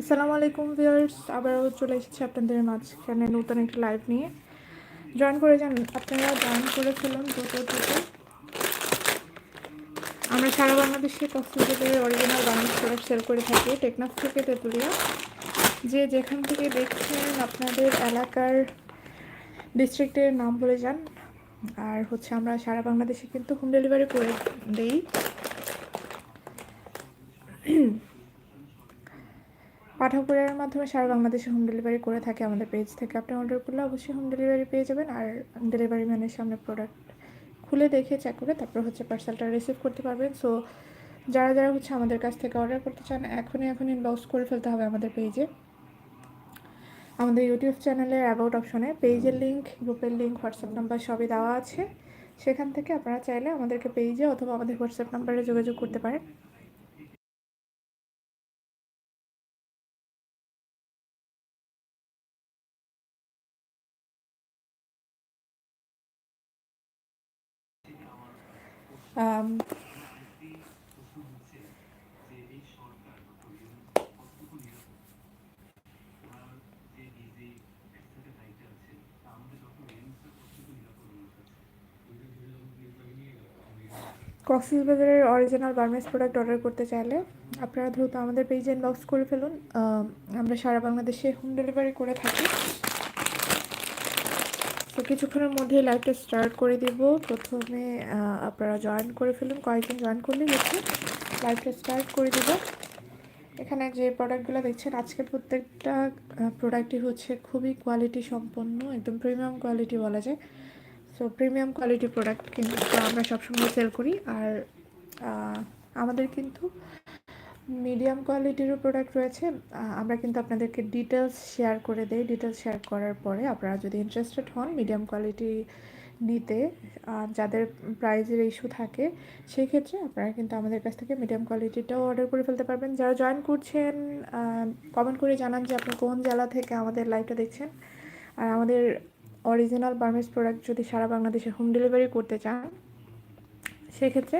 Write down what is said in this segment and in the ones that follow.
আসসালামু আলাইকুম ভিউয়ার্স, আবারও চলে এসেছি আপনাদের মাঝখানে নতুন একটা লাইভ নিয়ে। জয়েন করে যান, আপনারা জয়েন করে ফেলুন দ্রুত দ্রুত। আমরা সারা বাংলাদেশে কক্সবাজারের অরিজিনাল গার্মেন্টস প্রোডাক্ট সেল করে থাকি টেকনাফ থেকে তেঁতুলিয়া। যে যেখান থেকে দেখছেন আপনাদের এলাকার ডিস্ট্রিক্টের নাম বলে যান। আর হচ্ছে আমরা সারা বাংলাদেশে কিন্তু হোম ডেলিভারি করে দেই। পাঠাও কুরিয়ারের মাধ্যমে সারা বাংলাদেশে হোম ডেলিভারি করে থাকে আমাদের পেজ থেকে। আপনি অর্ডার করলে অবশ্যই হোম ডেলিভারি পেয়ে যাবেন আর ডেলিভারি ম্যানের সামনে প্রোডাক্ট খুলে দেখে চেক করে তারপর হচ্ছে পার্সেলটা রিসিভ করতে পারবেন। সো যারা যারা হচ্ছে আমাদের কাছ থেকে অর্ডার করতে চান, এখনই এখন ইনবক্স করে ফেলতে হবে আমাদের পেজে আমাদের ইউটিউব চ্যানেলের অ্যাবাউট অপশনে পেজের লিঙ্ক গ্রুপের লিঙ্ক হোয়াটসঅ্যাপ নাম্বার সবই দেওয়া আছে। সেখান থেকে আপনারা চাইলে আমাদেরকে পেজে অথবা আমাদের হোয়াটসঅ্যাপ নাম্বারে যোগাযোগ করতে পারেন। কক্সবাজারের অরিজিনাল বার্মেস প্রোডাক্ট অর্ডার করতে চাইলে আপনারা দ্রুত আমাদের পেজে ইনবক্স করে ফেলুন। আমরা সারা বাংলাদেশে হোম ডেলিভারি করে থাকি। তো কিছুক্ষণের মধ্যে লাইভটা স্টার্ট করে দিব। প্রথমে আপনারা জয়েন করে ফেলুন। কয়েকজন জয়েন করলেই হচ্ছে। লাইভটা স্টার্ট করে দিব। এখানে যে প্রোডাক্টগুলো দেখছেন, আজকের প্রত্যেকটা প্রোডাক্টই হচ্ছে খুবই কোয়ালিটি সম্পন্ন, একদম প্রিমিয়াম কোয়ালিটি বলা যায়। সো প্রিমিয়াম কোয়ালিটি প্রোডাক্ট কিন্তু আমরা সবসময় সেল করি। আর আমাদের কিন্তু মিডিয়াম কোয়ালিটিরও প্রোডাক্ট রয়েছে আমরা কিন্তু আপনাদেরকে ডিটেলস শেয়ার করে দেই। ডিটেলস শেয়ার করার পরে আপনারা যদি ইন্টারেস্টেড হন মিডিয়াম কোয়ালিটি নিতে যাদের প্রাইজের ইস্যু থাকে সেই ক্ষেত্রে আপনারা কিন্তু আমাদের কাছ থেকে মিডিয়াম কোয়ালিটিটাও অর্ডার করে ফেলতে পারবেন। যারা জয়েন করছেন কমেন্ট করে জানান যে আপনি কোন জেলা থেকে আমাদের লাইভটা দেখছেন। আর আমাদের অরিজিনাল বার্মেস প্রোডাক্ট যদি সারা বাংলাদেশে হোম ডেলিভারি করতে চান, সেক্ষেত্রে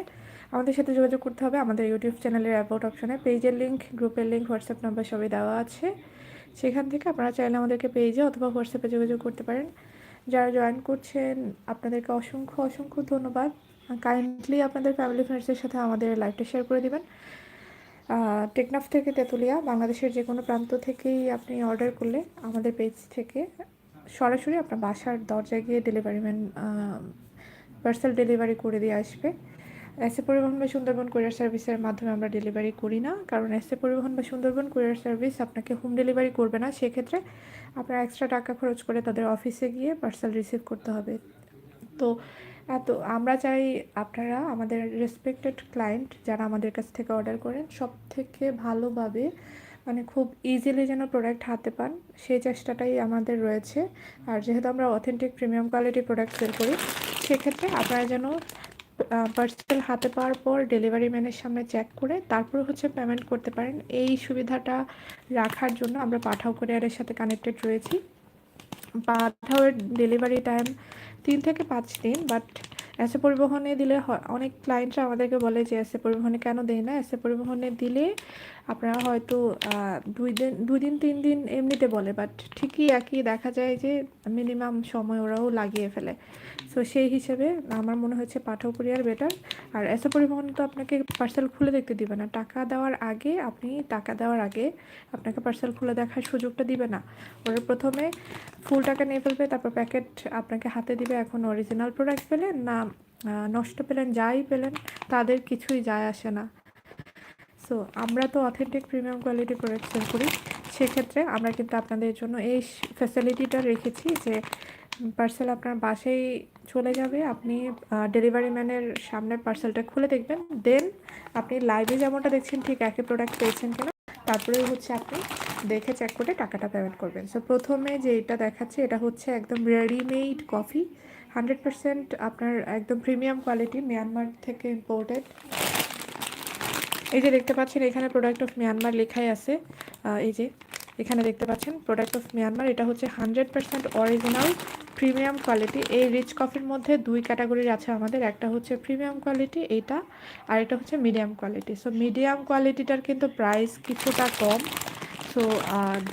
আমাদের সাথে যোগাযোগ করতে হবে। আমাদের ইউটিউব চ্যানেলের অ্যাবাউট অপশানে পেজের লিঙ্ক গ্রুপের লিঙ্ক হোয়াটসঅ্যাপ নাম্বার সবই দেওয়া আছে। সেখান থেকে আপনারা চাইলে আমাদেরকে পেজে অথবা হোয়াটসঅ্যাপে যোগাযোগ করতে পারেন। যারা জয়েন করছেন, আপনাদেরকে অসংখ্য অসংখ্য ধন্যবাদ। কাইন্ডলি আপনাদের ফ্যামিলি ফ্রেন্ডসের সাথে আমাদের লাইভটা শেয়ার করে দেবেন। টেকনাফ থেকে তেঁতুলিয়া, বাংলাদেশের যে কোনো প্রান্ত থেকেই আপনি অর্ডার করলে আমাদের পেজ থেকে সরাসরি আপনার বাসার দরজায় গিয়ে ডেলিভারি ম্যান পার্সেল ডেলিভারি করে দিয়ে আসবে। এসএ পরিবহন বা সুন্দরবন কুরিয়ার সার্ভিসের মাধ্যমে আমরা ডেলিভারি করি না। কারণ এসএ পরিবহন বা সুন্দরবন কুরিয়ার সার্ভিস আপনাকে হোম ডেলিভারি করবে না। সেক্ষেত্রে আপনার এক্সট্রা টাকা খরচ করে তাদের অফিসে গিয়ে পার্সেল রিসিভ করতে হবে। তো এত, আমরা চাই আপনারা, আমাদের রেসপেক্টেড ক্লায়েন্ট যারা আমাদের কাছ থেকে অর্ডার করেন সব থেকে ভালোভাবে মানে খুব ইজিলি যেন প্রোডাক্ট হাতে পান, সেই চেষ্টাটাই আমাদের রয়েছে। আর যেহেতু আমরা authentic premium quality product sale করি, সেক্ষেত্রে আপনারা যেন পার্সেল হাতে পাওয়ার পর ডেলিভারি ম্যানের সামনে চেক করে তারপর হচ্ছে পেমেন্ট করতে পারেন। এই সুবিধাটা রাখার জন্য আমরা পাঠাও কোরিয়ারের সাথে কানেক্টেড রয়েছি। পাঠাওয়ের ডেলিভারি টাইম তিন থেকে পাঁচ দিন বাট এসে পরিবহনে দিলে অনেক ক্লায়েন্টরা আমাদেরকে বলে যে এসে পরিবহনে কেন দেয় না? এসে পরিবহনে দিলে আপনারা হয়তো দুই দিন দুই দিন, তিন দিন এমনিতে বলে বাট ঠিকই একই দেখা যায় যে মিনিমাম সময় ওরাও লাগিয়ে ফেলে। সো সেই হিসেবে আমার মনে হচ্ছে পাঠাও কুরিয়ার বেটার আর এসে পরিবহন তো আপনাকে পার্সেল খুলে দেখতে দিবে না। টাকা দেওয়ার আগে আপনি টাকা দেওয়ার আগে আপনাকে পার্সেল খুলে দেখার সুযোগটা দিবে না। ওরা প্রথমে ফুল টাকা নিয়ে ফেলবে, তারপর প্যাকেট আপনাকে হাতে দিবে এখন অরিজিনাল প্রোডাক্ট পেলেন না নষ্ট পেলেন, যাই পেলেন, তাদের কিছুই যায় আসে না। সো আমরা তো authentic premium quality product sale করি, সেক্ষেত্রে আমরা কিন্তু আপনাদের জন্য এই ফ্যাসিলিটিটা রেখেছি যে পার্সেল আপনার বাসেই চলে যাবে, আপনি ডেলিভারি ম্যানের সামনে পার্সেলটা খুলে দেখবেন দেন আপনি লাইভে যেমনটা দেখছেন, ঠিক একই প্রোডাক্ট পেয়েছেন কিনা তারপরে হচ্ছে আপনি দেখে চেক করে টাকাটা পেমেন্ট করবেন। সো প্রথমে যে এটা দেখাচ্ছে, এটা হচ্ছে একদম রেডিমেড কফি হান্ড্রেড পার্সেন্ট আপনার একদম প্রিমিয়াম কোয়ালিটি মিয়ানমার থেকে ইম্পোর্টেড এই যে দেখতে পাচ্ছেন, এখানে প্রোডাক্ট অফ মিয়ানমার লেখাই আছে। এই যে এখানে দেখতে পাচ্ছেন প্রোডাক্ট অফ মিয়ানমার, এটা হচ্ছে hundred percent original premium quality এই রিচ কফির মধ্যে দুই ক্যাটাগরির আছে আমাদের, একটা হচ্ছে প্রিমিয়াম কোয়ালিটি এইটা, আর এটা হচ্ছে মিডিয়াম কোয়ালিটি সো মিডিয়াম কোয়ালিটিটার কিন্তু প্রাইস কিছুটা কম। সো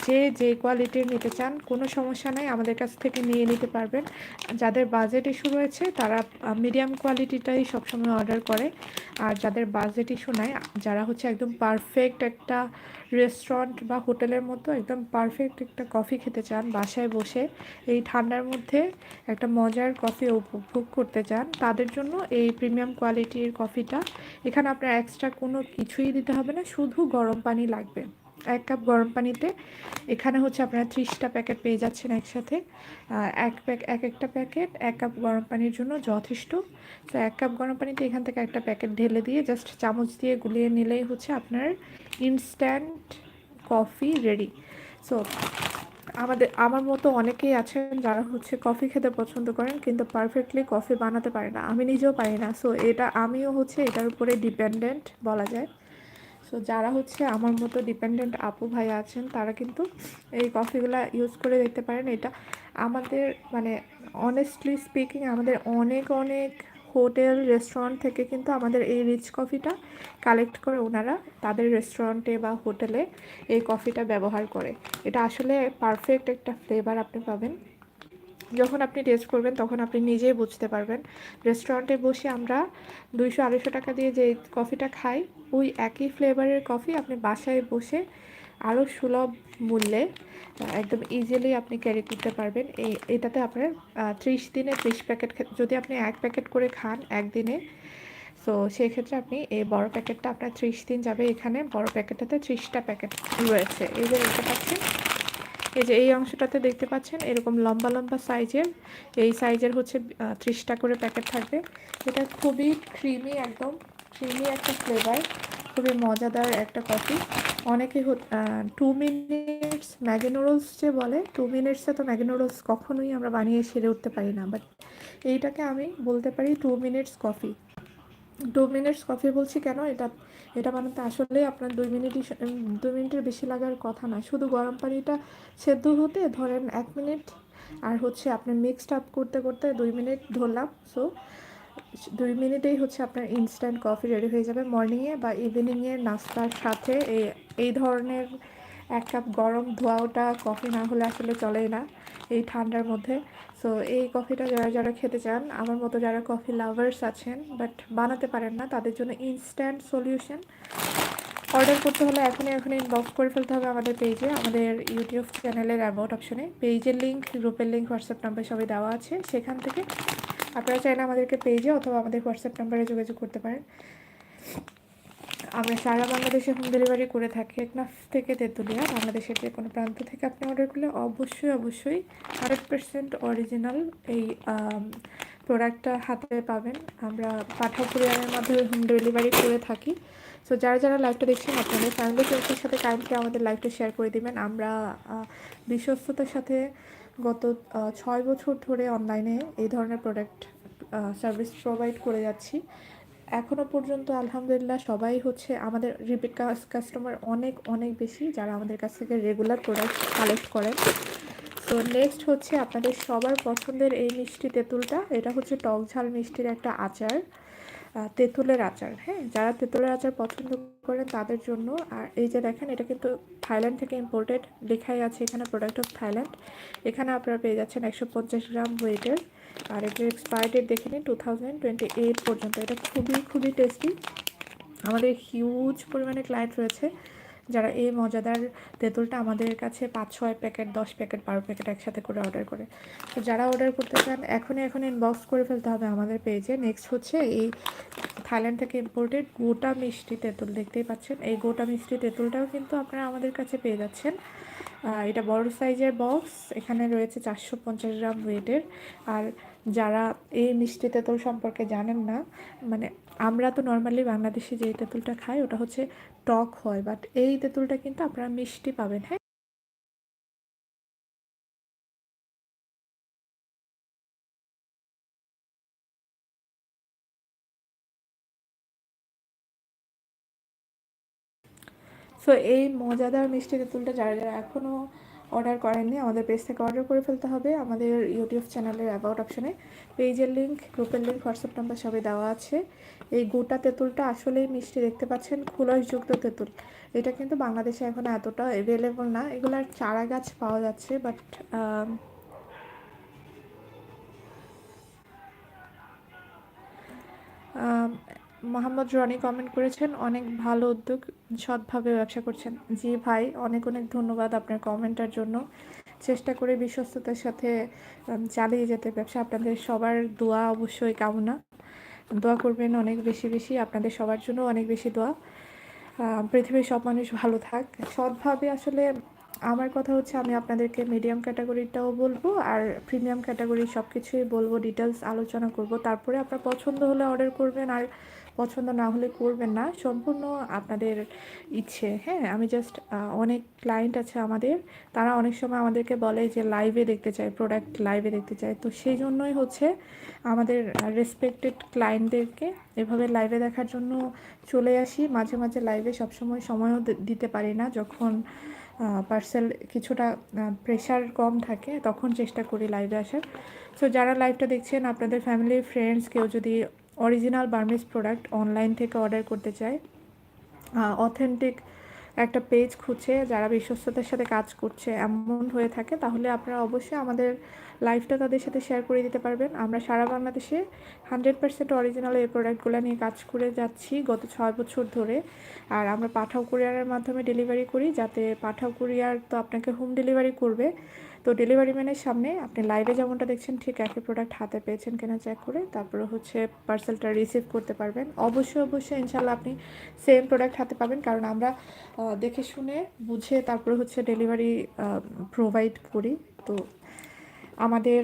যে যে কোয়ালিটির নিতে চান, কোনো সমস্যা নেই, আমাদের কাছ থেকে নিয়ে নিতে পারবেন। যাদের বাজেট ইস্যু রয়েছে, তারা মিডিয়াম কোয়ালিটিটাই সবসময় অর্ডার করে। আর যাদের বাজেট ইস্যু নাই, যারা হচ্ছে একদম পারফেক্ট একটা রেস্টুরেন্ট বা হোটেলের মতো একদম পারফেক্ট একটা কফি খেতে চান, বাসায় বসে এই ঠান্ডার মধ্যে একটা মজার কফি উপভোগ করতে চান, তাদের জন্য এই প্রিমিয়াম কোয়ালিটির কফিটা এখানে আপনার এক্সট্রা কোনো কিছুই দিতে হবে না, শুধু গরম পানি লাগবে। এক কাপ গরম পানিতে। এখানে হচ্ছে আপনারা ত্রিশটা প্যাকেট পেয়ে যাচ্ছেন একসাথে। এক প্যাক এক একটা প্যাকেট এক কাপ গরম পানির জন্য যথেষ্ট। তো এক কাপ গরম পানিতে এখান থেকে একটা প্যাকেট ঢেলে দিয়ে জাস্ট চামচ দিয়ে গুলিয়ে নিলেই হচ্ছে আপনার ইনস্ট্যান্ট কফি রেডি সো আমাদের আমার মতো অনেকেই আছেন যারা হচ্ছে কফি খেতে পছন্দ করেন কিন্তু পারফেক্টলি কফি বানাতে পারে না। আমি নিজেও পারি না। সো এটা আমিও হচ্ছে এটার উপরে ডিপেন্ডেন্ট বলা যায়। সো যারা হচ্ছে আমার মতো ডিপেন্ডেন্ট আপু ভাই আছেন, তারা কিন্তু এই কফিগুলো ইউজ করে দেখতে পারেন। এটা আমাদের মানে অনেস্টলি স্পিকিং আমাদের অনেক অনেক হোটেল রেস্টুরেন্ট থেকে কিন্তু আমাদের এই রিচ কফিটা কালেক্ট করে ওনারা তাদের রেস্টুরেন্টে বা হোটেলে এই কফিটা ব্যবহার করে। এটা আসলে পারফেক্ট একটা ফ্লেভার আপনি পাবেন। যখন আপনি টেস্ট করবেন, তখন আপনি নিজেই বুঝতে পারবেন। রেস্টুরেন্টে বসে আমরা দুইশো আড়াইশো টাকা দিয়ে যে কফিটা খাই, ওই একই ফ্লেভারের কফি আপনি বাসায় বসে আরও সুলভ মূল্যে একদম ইজিলি আপনি ক্যারি করতে পারবেন। এই, এটাতে আপনার ত্রিশ দিনে ত্রিশ প্যাকেট যদি আপনি এক প্যাকেট করে খান একদিনে, তো সেই ক্ষেত্রে আপনি এই বড় প্যাকেটটা আপনার ত্রিশ দিন যাবে। এখানে বড় প্যাকেটটাতে ত্রিশটা প্যাকেট রয়েছে। এই যে দেখতে পাচ্ছেন? এই যে এই অংশটাতে দেখতে পাচ্ছেন, এরকম লম্বা লম্বা সাইজের, এই সাইজের হচ্ছে ত্রিশটা করে প্যাকেট থাকবে। এটা খুবই ক্রিমি একদম ক্রিমি একটা ফ্লেভার খুবই মজাদার একটা কফি অনেকে টু মিনিটস ম্যাগি যে বলে টু মিনিটসে তো ম্যাগি কখনোই আমরা বানিয়ে সেরে উঠতে পারি না বাট এইটাকে আমি বলতে পারি two minutes coffee two minutes coffee বলছি কেন? এটা এটা বানাতে আসলে আপনার দুই মিনিটই দুই মিনিটের বেশি লাগার কথা না। শুধু গরম পানিটা সেদ্ধ হতে ধরেন এক মিনিট আর হচ্ছে আপনি মিক্সড আপ করতে করতে দুই মিনিট ধরলাম। সো দুই মিনিটেই হচ্ছে আপনার ইনস্ট্যান্ট কফি রেডি হয়ে যাবে মর্নিংয়ে বা ইভিনিংয়ে নাস্তার সাথে। এই এই ধরনের এক কাপ গরম ধোয়া ওটা কফি না হলে আসলে চলে না এই ঠান্ডার মধ্যে। সো এই কফিটা যারা যারা খেতে চান, আমার মতো যারা কফি লাভার্স আছেন বাট বানাতে পারেন না, তাদের জন্য ইনস্ট্যান্ট সলিউশন অর্ডার করতে হলে এখনই এখনই ইনবক্স করে ফেলতে হবে আমাদের পেজে আমাদের ইউটিউব চ্যানেলের অ্যাবাউট অপশনে পেজের লিঙ্ক গ্রুপের লিঙ্ক হোয়াটসঅ্যাপ নাম্বার সবই দেওয়া আছে। সেখান থেকে আপনারা চাইলে আমাদেরকে পেজে অথবা আমাদের হোয়াটসঅ্যাপ নাম্বারে যোগাযোগ করতে পারেন। আমরা সারা বাংলাদেশে হোম ডেলিভারি করে থাকি। একনাফ থেকে তেঁতুলিয়া, বাংলাদেশের যে কোনো প্রান্ত থেকে আপনি অর্ডার করলে অবশ্যই অবশ্যই হান্ড্রেড পার্সেন্ট অরিজিনাল এই প্রোডাক্টটা হাতে পাবেন। আমরা পাঠাও কুরিয়ারের মাধ্যমে হোম ডেলিভারি করে থাকি। সো যারা যারা লাইভটা দেখছেন, আপনাদের ফ্যামিলি ফ্রেন্ডসের সাথে কাইন্ডলি আমাদের লাইভটা শেয়ার করে দিবেন। আমরা বিশ্বস্ততার সাথে গত ছয় বছর ধরে অনলাইনে এই ধরনের প্রোডাক্ট সার্ভিস প্রোভাইড করে যাচ্ছি। এখনও পর্যন্ত আলহামদুলিল্লাহ সবাই হচ্ছে আমাদের রিপিট কাস্টমার অনেক অনেক বেশি যারা আমাদের কাছ থেকে রেগুলার প্রোডাক্ট কালেক্ট করেন। তো নেক্সট হচ্ছে আপনাদের সবার পছন্দের এই মিষ্টি তেঁতুলটা। এটা হচ্ছে টক ঝাল মিষ্টির একটা আচার। তেঁতুলের আচার হ্যাঁ? যারা তেঁতুলের আচার পছন্দ করেন তাদের জন্য। আর এই যে দেখেন, এটা কিন্তু থাইল্যান্ড থেকে ইম্পোর্টেড লেখাই আছে এখানে প্রোডাক্ট অফ থাইল্যান্ড এখানে আপনারা পেয়ে যাচ্ছেন একশো পঞ্চাশ গ্রাম ওয়েটের আর এটার এক্সপায়ার ডেট দেখে নিন টু থাউজেন্ড টোয়েন্টি এইট পর্যন্ত। এটা খুবই খুবই টেস্টি আমাদের হিউজ পরিমাণে ক্লায়েন্ট রয়েছে। যারা এই মজাদার তেঁতুলটা আমাদের কাছে পাঁচ, ছয় প্যাকেট, দশ প্যাকেট, বারো প্যাকেট একসাথে করে অর্ডার করে। তো যারা অর্ডার করতে চান, এখনই এখন ইনবক্স করে ফেলতে হবে আমাদের পেজে নেক্সট হচ্ছে এই থাইল্যান্ড থেকে ইম্পোর্টেড গোটা মিষ্টি তেঁতুল। দেখতেই পাচ্ছেন, এই গোটা মিষ্টি তেঁতুলটাও কিন্তু আপনারা আমাদের কাছে পেয়ে যাচ্ছেন। এটা বড় সাইজের বক্স, এখানে রয়েছে চারশো পঞ্চাশ গ্রাম ওয়েটের। আর যারা এই মিষ্টি তেঁতুল সম্পর্কে জানেন না মানে আমরা তো নর্মালি বাংলাদেশে যে তেঁতুলটা খাই, ওটা হচ্ছে টক হয় বাট এই তেঁতুলটা কিন্তু আপনারা মিষ্টি পাবেন হ্যাঁ? সো এই মজাদার মিষ্টি তেঁতুলটা যারা যারা এখনও অর্ডার করেননি, আমাদের পেজ থেকে অর্ডার করে ফেলতে হবে। আমাদের ইউটিউব চ্যানেলের অ্যাবাউট অপশনে পেজের লিঙ্ক গ্রুপের লিঙ্ক হোয়াটসঅ্যাপ নাম্বার সবই দেওয়া আছে। এই গোটা তেঁতুলটা আসলেই মিষ্টি দেখতে পাচ্ছেন খুলসযুক্ত তেঁতুল। এটা কিন্তু বাংলাদেশে এখন এতটা অ্যাভেলেবল না। এগুলার চারা গাছ পাওয়া যাচ্ছে বাট মোহাম্মদ রনি কমেন্ট করেছেন, অনেক ভালো উদ্যোগ, সৎভাবে ব্যবসা করছেন। জি ভাই, অনেক অনেক ধন্যবাদ আপনার কমেন্টের জন্য। চেষ্টা করে বিশ্বস্ততার সাথে চালিয়ে যেতে ব্যবসা আপনাদের সবার দোয়া অবশ্যই কামনা। দোয়া করবেন অনেক বেশি বেশি, আপনাদের সবার জন্য অনেক বেশি দোয়া। পৃথিবীর সব মানুষ ভালো থাক। সৎভাবে আসলে আমার কথা হচ্ছে আমি আপনাদেরকে মিডিয়াম ক্যাটাগরিটাও বলব আর প্রিমিয়াম ক্যাটাগরি সব কিছুই বলব ডিটেলস আলোচনা করব। তারপরে আপনার পছন্দ হলে অর্ডার করবেন আর পছন্দ না হলে করবেন না। সম্পূর্ণ আপনাদের ইচ্ছে হ্যাঁ? আমি জাস্ট অনেক ক্লায়েন্ট আছে আমাদের, তারা অনেক সময় আমাদেরকে বলে যে লাইভে দেখতে চায় প্রোডাক্ট লাইভে দেখতে চায়। তো সেই জন্যই হচ্ছে আমাদের রেসপেক্টেড ক্লায়েন্টদেরকে এভাবে লাইভে দেখার জন্য চলে আসি। মাঝে মাঝে লাইভে সবসময় সময়ও দিতে পারি না। যখন পার্সেল কিছুটা প্রেশার কম থাকে, তখন চেষ্টা করি লাইভে আসার। সো যারা লাইভটা দেখছেন, আপনাদের ফ্যামিলি ফ্রেন্ডস কেউ যদি অরিজিনাল বার্মিস প্রোডাক্ট অনলাইন থেকে অর্ডার করতে চায় অথেন্টিক একটা পেজ খুঁজে যারা বিশ্বস্ততার সাথে কাজ করছে, এমন হয়ে থাকে, তাহলে আপনারা অবশ্যই আমাদের লাইফটা তাদের সাথে শেয়ার করে দিতে পারবেন। আমরা সারা বাংলাদেশে হান্ড্রেড পার্সেন্ট অরিজিনাল এই প্রোডাক্টগুলো নিয়ে কাজ করে যাচ্ছি গত ছয় বছর ধরে। আর আমরা পাঠাও কুরিয়ারের মাধ্যমে ডেলিভারি করি, যাতে পাঠাও কুরিয়ার তো আপনাকে হোম ডেলিভারি করবে। তো ডেলিভারি ম্যানের সামনে আপনি লাইভে যেমনটা দেখছেন, ঠিক একই প্রোডাক্ট হাতে পেয়েছেন কিনা চেক করে, তারপরে হচ্ছে পার্সেলটা রিসিভ করতে পারবেন। অবশ্যই অবশ্যই ইনশাল্লাহ আপনি সেম প্রোডাক্ট হাতে পাবেন, কারণ আমরা দেখে শুনে, বুঝে তারপরে হচ্ছে ডেলিভারি প্রোভাইড করি। তো আমাদের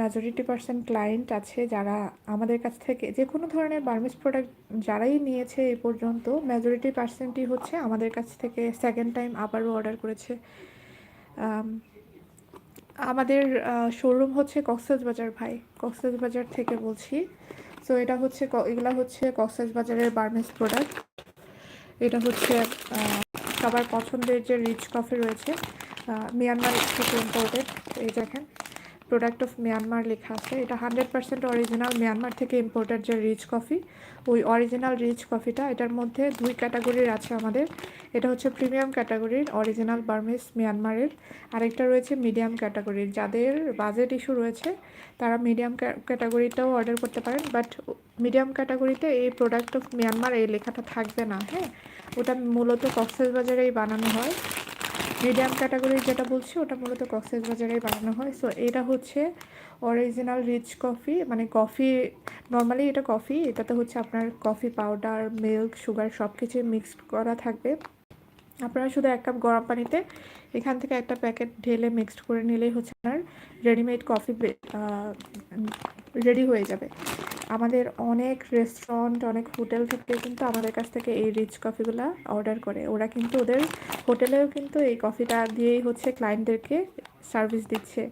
মেজরিটি পার্সেন্ট ক্লায়েন্ট আছে যারা আমাদের কাছ থেকে যে কোনো ধরনের বার্মিস প্রোডাক্ট যারাই নিয়েছে এই পর্যন্ত মেজরিটি পার্সেন্টই হচ্ছে আমাদের কাছ থেকে সেকেন্ড টাইম আবারও অর্ডার করেছে। আমাদের শোরুম হচ্ছে কক্সেস বাজার ভাই। কক্সেস বাজার থেকে বলছি। সো এটা হচ্ছে এগুলা হচ্ছে কক্সেস বাজারের বার্মিস প্রোডাক্ট এটা হচ্ছে সবার পছন্দের যে রিচ কফি রয়েছে মিয়ানমার থেকে ইম্পোর্টেড এই দেখেন। প্রোডাক্ট অফ মিয়ানমার লেখা আছে। এটা হান্ড্রেড পার্সেন্ট অরিজিনাল মিয়ানমার থেকে ইম্পোর্টেড যে রিচ কফি ওই অরিজিনাল রিচ কফিটা এটার মধ্যে দুই ক্যাটাগরির আছে আমাদের। এটা হচ্ছে প্রিমিয়াম ক্যাটাগরির অরিজিনাল বার্মিস মিয়ানমারের আরেকটা রয়েছে মিডিয়াম ক্যাটাগরির যাদের বাজেট ইস্যু রয়েছে, তারা মিডিয়াম ক্যাটাগরিটাও অর্ডার করতে পারেন। বাট মিডিয়াম ক্যাটাগরিতে এই প্রোডাক্ট অফ মিয়ানমার এই লেখাটা থাকবে না হ্যাঁ? ওটা মূলত কক্সেস বাজারেই বানানো হয়। মিডিয়াম ক্যাটাগরির যেটা বলছি, ওটা মূলত কক্সেস বাজারেই বানানো হয়। সো এটা হচ্ছে অরিজিনাল রিচ কফি মানে কফি নর্মালি এটা কফি এটাতে হচ্ছে আপনার কফি পাউডার মিল্ক সুগার সব কিছু মিক্সড করা থাকবে। আপনারা শুধু এক কাপ গরম পানিতে এখান থেকে একটা প্যাকেট ঢেলে মিক্সড করে নিলেই হচ্ছে আপনার রেডিমেড কফি রেডি হয়ে যাবে। আমাদের অনেক রেস্টুরেন্ট অনেক হোটেল থেকে কিন্তু আমাদের কাছ থেকে এই রিচ কফিগুলো অর্ডার করে। ওরা কিন্তু ওদের হোটেলেও কিন্তু এই কফিটা দিয়েই হচ্ছে ক্লায়েন্টদেরকে সার্ভিস দিচ্ছে।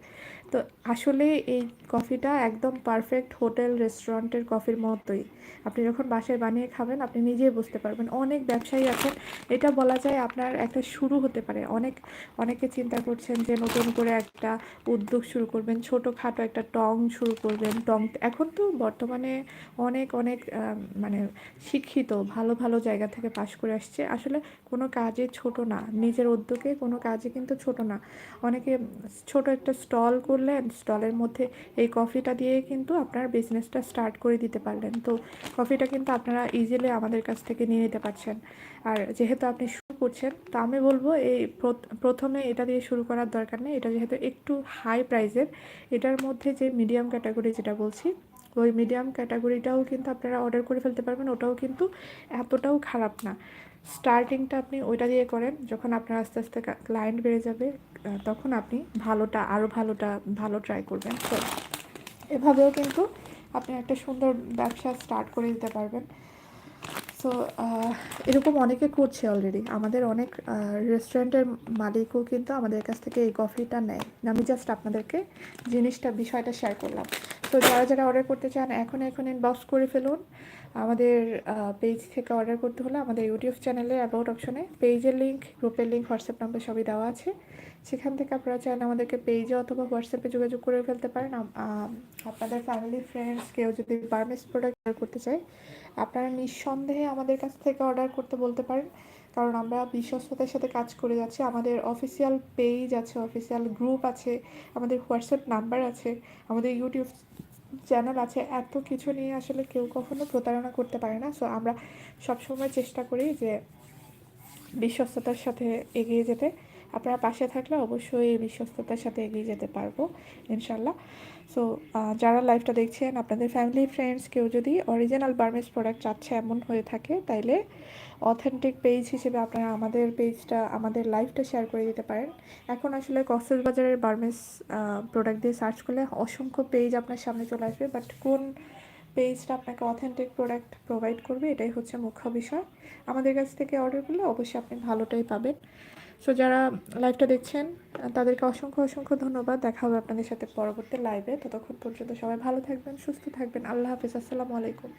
তো আসলে এই কফিটা একদম পারফেক্ট হোটেল রেস্টুরেন্টের কফির মতোই। আপনি যখন বাসায় বানিয়ে খাবেন, আপনি নিজেই বুঝতে পারবেন। অনেক ব্যবসায়ী আছেন, এটা বলা যায় আপনার একটা শুরু হতে পারে। অনেক, অনেকে চিন্তা করছেন যে নতুন করে একটা উদ্যোগ শুরু করবেন, ছোটোখাটো একটা টং শুরু করবেন, টং এখন তো বর্তমানে অনেক অনেক মানে শিক্ষিত, ভালো ভালো জায়গা থেকে পাশ করে আসছে। আসলে কোনো কাজে ছোট না, নিজের উদ্যোগে কোনো কাজে কিন্তু ছোট না। অনেকে ছোট একটা স্টল করলেন, স্টলের মধ্যে এই কফিটা দিয়ে কিন্তু আপনার বিজনেসটা স্টার্ট করে দিতে পারলেন। তো কফিটা কিন্তু আপনারা ইজিলি আমাদের কাছ থেকে নিয়ে নিতে পারছেন। আর যেহেতু আপনি শুরু করছেন, তো আমি বলব এই প্রথমে এটা দিয়ে শুরু করার দরকার নেই। এটা যেহেতু একটু হাই প্রাইজের এটার মধ্যে যে মিডিয়াম ক্যাটাগরি যেটা বলছি, ওই মিডিয়াম ক্যাটাগরিটাও কিন্তু আপনারা অর্ডার করে ফেলতে পারবেন। ওটাও কিন্তু এতটাও খারাপ না। স্টার্টিংটা আপনি ওইটা দিয়ে করেন, যখন আপনার আস্তে আস্তে ক্লায়েন্ট বেড়ে যাবে তখন আপনি ভালোটা আরও ভালোটা, ভালো ট্রাই করবেন। তো এভাবেও কিন্তু আপনি একটা সুন্দর ব্যবসা স্টার্ট করে দিতে পারবেন। সো এরকম অনেকে করছে অলরেডি আমাদের অনেক রেস্টুরেন্টের মালিকও কিন্তু আমাদের কাছ থেকে এই কফিটা নেয়। আমি জাস্ট আপনাদেরকে জিনিসটা, বিষয়টা শেয়ার করলাম। তো যারা যারা অর্ডার করতে চান এখন এখন ইনবক্স করে ফেলুন। আমাদের পেজ থেকে অর্ডার করতে হলে আমাদের ইউটিউব চ্যানেলে অ্যাবাউট অপশনে পেজের লিঙ্ক গ্রুপের লিঙ্ক হোয়াটসঅ্যাপ নাম্বার সবই দেওয়া আছে। সেখান থেকে আপনারা চান আমাদেরকে পেজে অথবা হোয়াটসঅ্যাপে যোগাযোগ করে ফেলতে পারেন। আপনাদের ফ্যামিলি ফ্রেন্ডস কেউ যদি বার্মিস প্রোডাক্ট অর্ডার করতে চায়, আপনারা নিঃসন্দেহে আমাদের কাছ থেকে অর্ডার করতে বলতে পারেন। কারণ আমরা বিশ্বস্ততার সাথে কাজ করে যাচ্ছি। আমাদের অফিসিয়াল পেজ আছে অফিসিয়াল গ্রুপ আছে, আমাদের হোয়াটসঅ্যাপ নাম্বার আছে, আমাদের ইউটিউব চ্যানেল আছে। এত কিছু নিয়ে আসলে কেউ কখনো প্রতারণা করতে পারে না। সো আমরা সবসময় চেষ্টা করি যে বিশ্বস্ততার সাথে এগিয়ে যেতে। আপনারা পাশে থাকলে অবশ্যই বিশ্বস্ততার সাথে এগিয়ে যেতে পারব ইনশাল্লাহ সো যারা লাইভটা দেখছেন, আপনাদের ফ্যামিলি ফ্রেন্ডস কেউ যদি অরিজিনাল বার্মেস প্রোডাক্ট চাচ্ছে এমন হয়ে থাকে, তাইলে অথেন্টিক পেজ হিসেবে আপনারা আমাদের পেজটা আমাদের লাইভটা শেয়ার করে দিতে পারেন। এখন আসলে কক্সবাজারের বার্মেস প্রোডাক্ট দিয়ে সার্চ করলে অসংখ্য পেজ আপনার সামনে চলে আসবে বাট কোন পেজটা আপনাকে অথেন্টিক প্রোডাক্ট প্রোভাইড করবে, এটাই হচ্ছে মুখ্য বিষয়। আমাদের কাছ থেকে অর্ডার করলে অবশ্যই আপনি ভালোটাই পাবেন। সো যারা লাইভটা দেখছেন, তাদেরকে অসংখ্য অসংখ্য ধন্যবাদ। দেখা হবে আপনাদের সাথে পরবর্তী লাইভে ততক্ষণ পর্যন্ত সবাই ভালো থাকবেন, সুস্থ থাকবেন। আল্লাহ হাফিজ। আসসালামু আলাইকুম।